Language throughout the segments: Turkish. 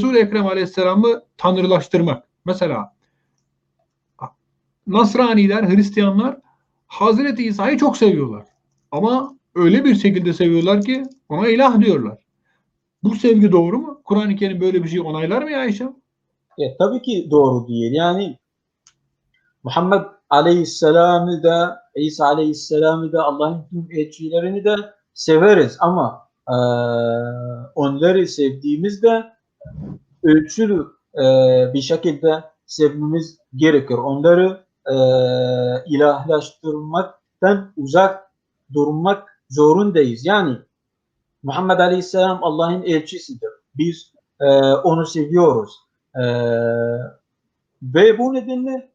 Resul-i Ekrem Aleyhisselam'ı tanrılaştırmak. Mesela Nasraniler, Hristiyanlar Hazreti İsa'yı çok seviyorlar. Ama öyle bir şekilde seviyorlar ki ona ilah diyorlar. Bu sevgi doğru mu? Kur'an-ı Kerim böyle bir şey onaylar mı ya Ayşe? E, tabii ki doğru değil. Yani Muhammed Aleyhisselam'ı da İsa Aleyhisselam'ı da Allah'ın tüm elçilerini de severiz ama e, onları sevdiğimizde ölçülü e, bir şekilde sevmemiz gerekir. Onları e, ilahlaştırmaktan uzak durmak zorundayız. Yani Muhammed Aleyhisselam Allah'ın elçisidir. Biz e, onu seviyoruz. E, ve bu nedenle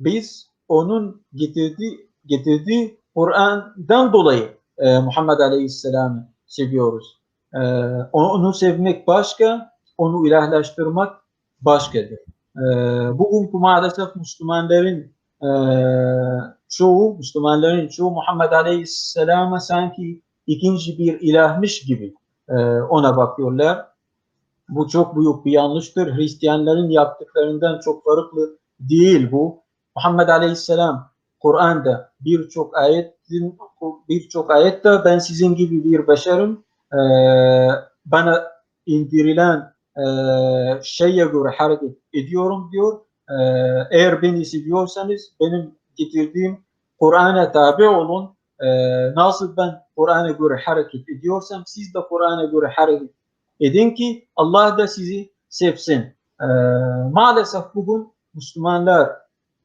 biz onun getirdiği getirdiği Kur'an'dan dolayı e, Muhammed Aleyhisselam'ı seviyoruz. E, onu sevmek başka, onu ilahlaştırmak başkadır. E, bugün maalesef Müslümanların e, çoğu, Müslümanların çoğu Muhammed Aleyhisselam'a sanki ikinci bir ilahmış gibi e, ona bakıyorlar. Bu çok büyük bir yanlıştır. Hristiyanların yaptıklarından çok farklı değil bu. Muhammed Aleyhisselam Kur'an'da birçok ayetin birçok ayette ben sizin gibi bir başarım e, bana indirilen e, şeye göre hareket ediyorum diyor. E, eğer beni seviyorsanız benim getirdiğim Kur'an'a tabi olun. E, nasıl ben Kur'an'a göre hareket ediyorsam siz de Kur'an'a göre hareket edin ki Allah da sizi sevsin. E, maalesef bugün Müslümanlar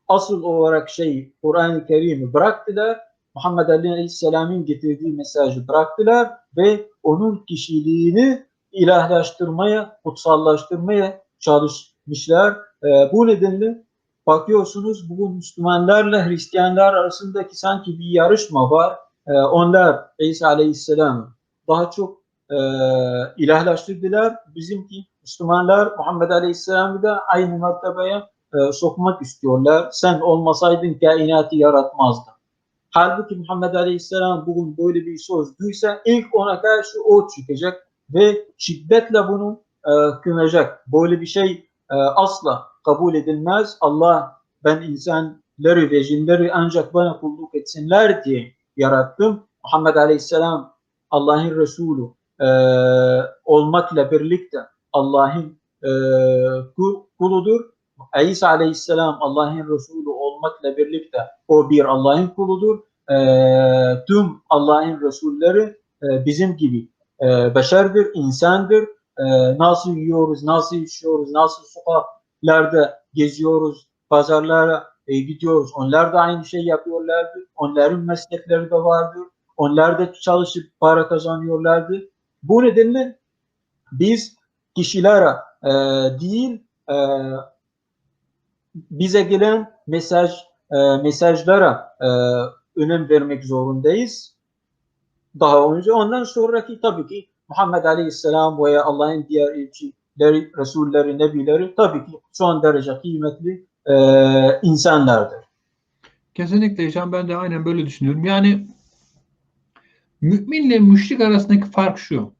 asıl olarak şey Kur'an-ı Kerim'i bıraktılar. Muhammed Aleyhisselam'ın getirdiği mesajı bıraktılar ve onun kişiliğini ilahlaştırmaya, kutsallaştırmaya çalışmışlar. E, bu nedenle bakıyorsunuz bugün Müslümanlarla Hristiyanlar arasındaki sanki bir yarışma var. E, onlar İsa Aleyhisselam daha çok e, ilahlaştırdılar. Bizimki Müslümanlar Muhammed Aleyhisselam'ı da aynı mertebeye e, sokmak istiyorlar. Sen olmasaydın kainatı yaratmazdın. Halbuki Muhammed Aleyhisselam bugün böyle bir söz duysa ilk ona karşı o çıkacak ve şiddetle bunu e, kınacak. Böyle bir şey e, asla kabul edilmez. Allah ben insanları ve cinleri ancak bana kulluk etsinler diye yarattım. Muhammed Aleyhisselam Allah'ın Resulü e, olmakla birlikte Allah'ın e, kuludur. İsa Aleyhisselam Allah'ın Resulü olmakla birlikte o bir Allah'ın kuludur. E, tüm Allah'ın Resulleri e, bizim gibi e, beşerdir, insandır. E, nasıl yiyoruz, nasıl içiyoruz, nasıl sokaklarda geziyoruz, pazarlara e, gidiyoruz. Onlar da aynı şey yapıyorlardı. Onların meslekleri de vardı. Onlar da çalışıp para kazanıyorlardı. Bu nedenle biz kişilere e, değil e, bize gelen mesaj e, mesajlara e, önem vermek zorundayız. Daha önce ondan sonraki tabii ki Muhammed Aleyhisselam veya Allah'ın diğer elçileri, Resulleri, Nebileri tabii ki son derece kıymetli e, insanlardır. Kesinlikle Hişam ben de aynen böyle düşünüyorum. Yani müminle müşrik arasındaki fark şu.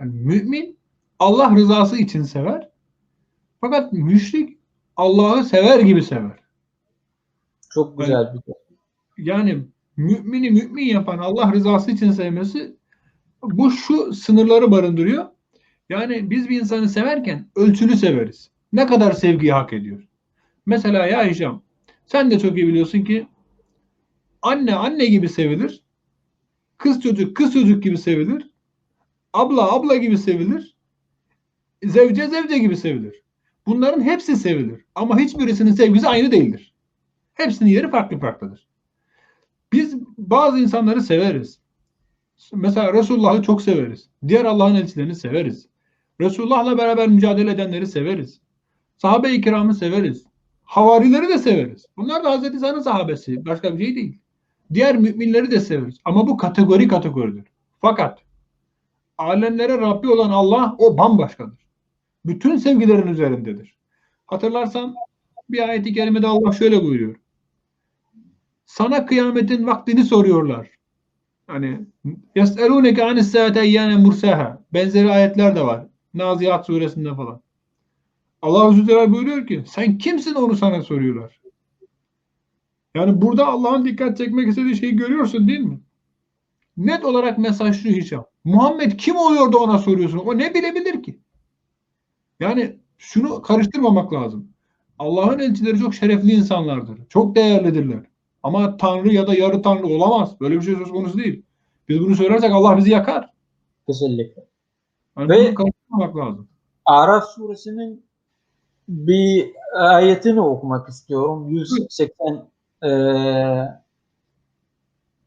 Yani mümin Allah rızası için sever. Fakat müşrik Allah'ı sever gibi sever. Çok güzel bir şey. Yani mümini mümin yapan Allah rızası için sevmesi bu şu sınırları barındırıyor. Yani biz bir insanı severken ölçülü severiz. Ne kadar sevgiyi hak ediyor. Mesela ya Hişam sen de çok iyi biliyorsun ki anne anne gibi sevilir. Kız çocuk kız çocuk gibi sevilir. Abla abla gibi sevilir. Zevce zevce gibi sevilir. Bunların hepsi sevilir. Ama hiçbirisinin sevgisi aynı değildir. Hepsinin yeri farklı farklıdır. Biz bazı insanları severiz. Mesela Resulullah'ı çok severiz. Diğer Allah'ın elçilerini severiz. Resulullah'la beraber mücadele edenleri severiz. Sahabe-i kiramı severiz. Havarileri de severiz. Bunlar da Hazreti İsa'nın sahabesi. Başka bir şey değil. Diğer müminleri de severiz. Ama bu kategori kategoridir. Fakat alemlere Rabbi olan Allah o bambaşkadır. Bütün sevgilerin üzerindedir. Hatırlarsan bir ayeti kerimede Allah şöyle buyuruyor. Sana kıyametin vaktini soruyorlar. Hani yes'elûneke anis saate eyyâne mursaha. Benzeri ayetler de var. Naziyat suresinde falan. Allah Azze Celle buyuruyor ki sen kimsin onu sana soruyorlar. Yani burada Allah'ın dikkat çekmek istediği şeyi görüyorsun değil mi? Net olarak mesaj şu Hişam. Muhammed kim oluyor da ona soruyorsun? O ne bilebilir ki? Yani şunu karıştırmamak lazım. Allah'ın elçileri çok şerefli insanlardır. Çok değerlidirler. Ama Tanrı ya da yarı Tanrı olamaz. Böyle bir şey söz konusu değil. Biz bunu söylersek Allah bizi yakar. Kesinlikle. Yani Ve- bunu karıştırmamak lazım. Araf suresinin bir ayetini okumak istiyorum. 180 eee,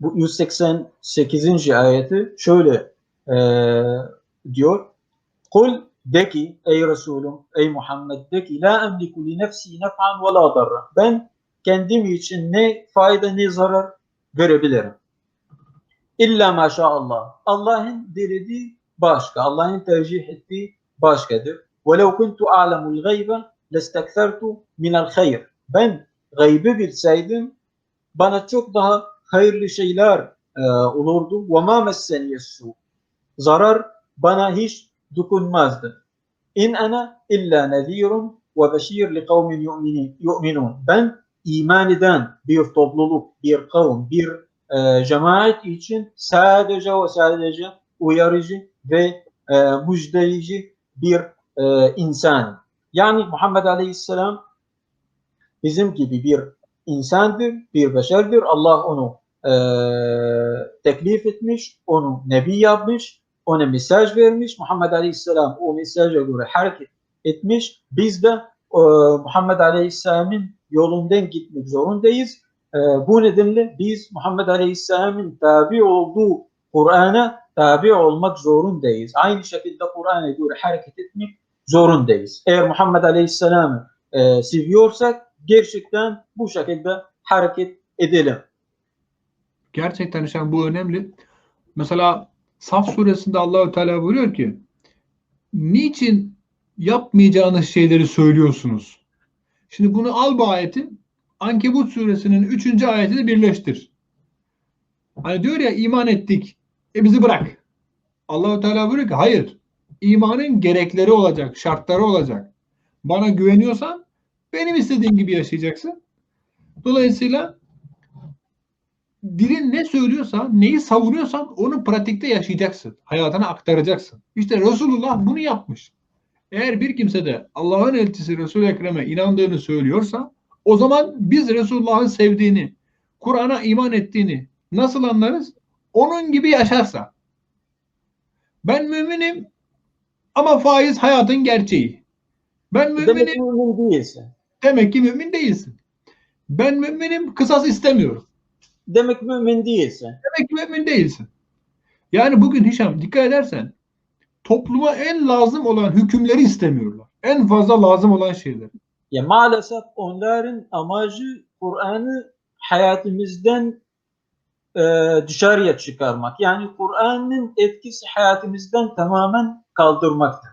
bu 188. ayeti şöyle eee, diyor. Kul de ki ey Resulüm, ey Muhammed de ki la emliku li nefsi nef'an ve la darra. Ben kendim için ne fayda ne zarar verebilirim. İlla maşallah. Allah'ın dilediği başka. Allah'ın tercih ettiği başkadır. وَلَوْ كُنْتُ أَعْلَمُ الْغَيْبَ لَاسْتَكْثَرْتُ مِنَ الْخَيْرِ Ben gaybi bilseydim bana çok daha hayırlı şeyler e, olurdu. وَمَا مَسَّنِيَ السُّوء Zarar bana hiç dokunmazdı. İn ana illa nezirun ve beşir li kavmin yu'minun. Ben iman eden bir topluluk, bir kavim, bir e, cemaat için sadece ve sadece uyarıcı ve e, müjdeleyici bir e, insan. Yani Muhammed Aleyhisselam bizim gibi bir insandır, bir beşerdir. Allah onu e, teklif etmiş, onu nebi yapmış, ona mesaj vermiş. Muhammed Aleyhisselam o mesaja göre hareket etmiş. Biz de e, Muhammed Aleyhisselam'ın yolundan gitmek zorundayız. E, bu nedenle biz Muhammed Aleyhisselam'ın tabi olduğu Kur'an'a tabi olmak zorundayız. Aynı şekilde Kur'an'a göre hareket etmek zorundayız. Eğer Muhammed Aleyhisselam'ı e, seviyorsak gerçekten bu şekilde hareket edelim. Gerçekten Hişam bu önemli. Mesela Saf suresinde Allahü Teala buyuruyor ki niçin yapmayacağınız şeyleri söylüyorsunuz? Şimdi bunu al bu ayeti Ankebut suresinin 3. ayetiyle birleştir. Hani diyor ya iman ettik. E bizi bırak. Allahü Teala buyuruyor ki hayır. İmanın gerekleri olacak, şartları olacak. Bana güveniyorsan benim istediğim gibi yaşayacaksın. Dolayısıyla dilin ne söylüyorsa, neyi savunuyorsan onu pratikte yaşayacaksın. Hayatına aktaracaksın. İşte Resulullah bunu yapmış. Eğer bir kimse de Allah'ın elçisi Resul-i Ekrem'e inandığını söylüyorsa o zaman biz Resulullah'ın sevdiğini, Kur'an'a iman ettiğini nasıl anlarız? Onun gibi yaşarsa. Ben müminim ama faiz hayatın gerçeği. Ben müminim Demek mümin değilsin. demek ki mümin değilsin. Ben müminim kısas istemiyorum. Demek mümin değilsin. Demek ki mümin değilsin. Yani bugün Hişam dikkat edersen topluma en lazım olan hükümleri istemiyorlar. En fazla lazım olan şeyler. Ya maalesef onların amacı Kur'an'ı hayatımızdan e, dışarıya çıkarmak. Yani Kur'an'ın etkisi hayatımızdan tamamen kaldırmaktır.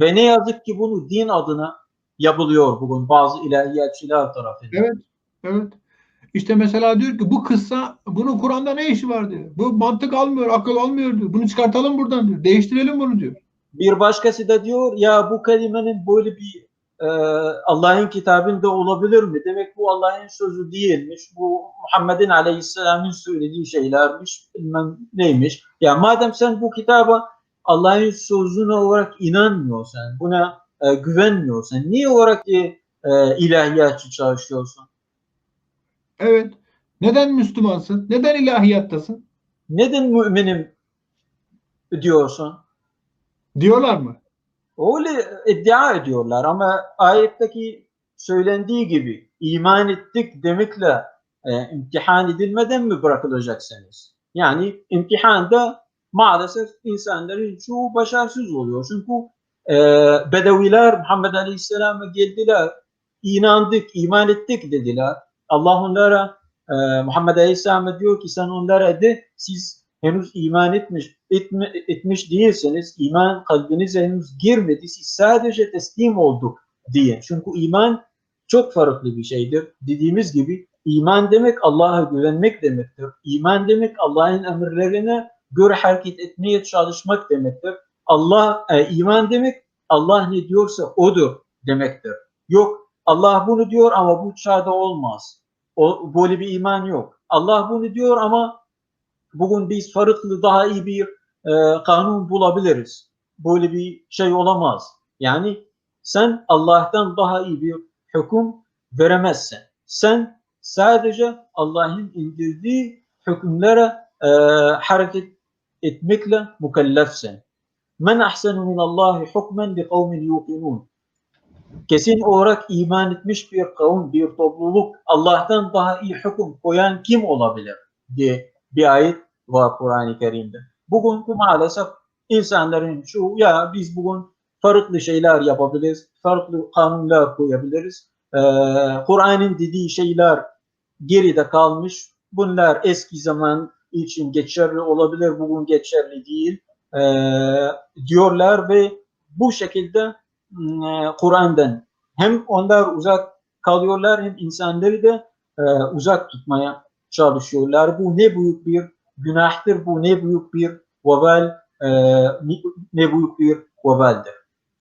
Ve ne yazık ki bunu din adına yapılıyor bugün bazı ilahiyatçılar tarafından. Evet. Evet. İşte mesela diyor ki bu kıssa bunun Kur'an'da ne işi var diyor. Bu mantık almıyor, akıl almıyor diyor. Bunu çıkartalım buradan diyor. Değiştirelim bunu diyor. Bir başkası da diyor ya bu kelimenin böyle bir e, Allah'ın kitabında olabilir mi? Demek bu Allah'ın sözü değilmiş. Bu Muhammed'in aleyhisselamın söylediği şeylermiş. Bilmem neymiş. Ya madem sen bu kitaba Allah'ın sözüne olarak inanmıyorsan, buna e, güvenmiyorsan, niye olarak e, e, ilahiyatçı çalışıyorsun? Evet. Neden Müslümansın? Neden ilahiyattasın? Neden müminim diyorsun? Diyorlar mı? Öyle iddia ediyorlar ama ayetteki söylendiği gibi iman ettik demekle e, imtihan edilmeden mi bırakılacaksınız? Yani imtihanda maalesef insanların çoğu başarısız oluyor. Çünkü e, Bedeviler Muhammed Aleyhisselam'a geldiler, inandık, iman ettik dediler. Allah onlara e, Muhammed Aleyhisselam'a diyor ki sen onlara de siz henüz iman etmiş etme, etmiş değilseniz, iman kalbinize henüz girmedi, siz sadece teslim olduk diye. Çünkü iman çok farklı bir şeydir. Dediğimiz gibi iman demek Allah'a güvenmek demektir. İman demek Allah'ın emirlerine göre hareket etmeye çalışmak demektir. Allah e, iman demek Allah ne diyorsa odur demektir. Yok Allah bunu diyor ama bu çağda olmaz. O, böyle bir iman yok. Allah bunu diyor ama bugün biz farklı daha iyi bir e, kanun bulabiliriz. Böyle bir şey olamaz. Yani sen Allah'tan daha iyi bir hüküm veremezsin. Sen sadece Allah'ın indirdiği hükümlere e, hareket etmekle mükellefsin. Men ahsenu min Allahi hukmen li kavmin yuqinun. Kesin olarak iman etmiş bir kavim, bir topluluk Allah'tan daha iyi hüküm koyan kim olabilir diye bir ayet var Kur'an-ı Kerim'de. Bugün bu maalesef insanların şu ya biz bugün farklı şeyler yapabiliriz, farklı kanunlar koyabiliriz. Ee, Kur'an'ın dediği şeyler geride kalmış. Bunlar eski zaman için geçerli olabilir, bugün geçerli değil e, diyorlar ve bu şekilde Kur'an'dan hem onlar uzak kalıyorlar hem insanları da e, uzak tutmaya çalışıyorlar. Bu ne büyük bir günahtır, bu ne büyük bir vebal, e, ne büyük bir vebaldir.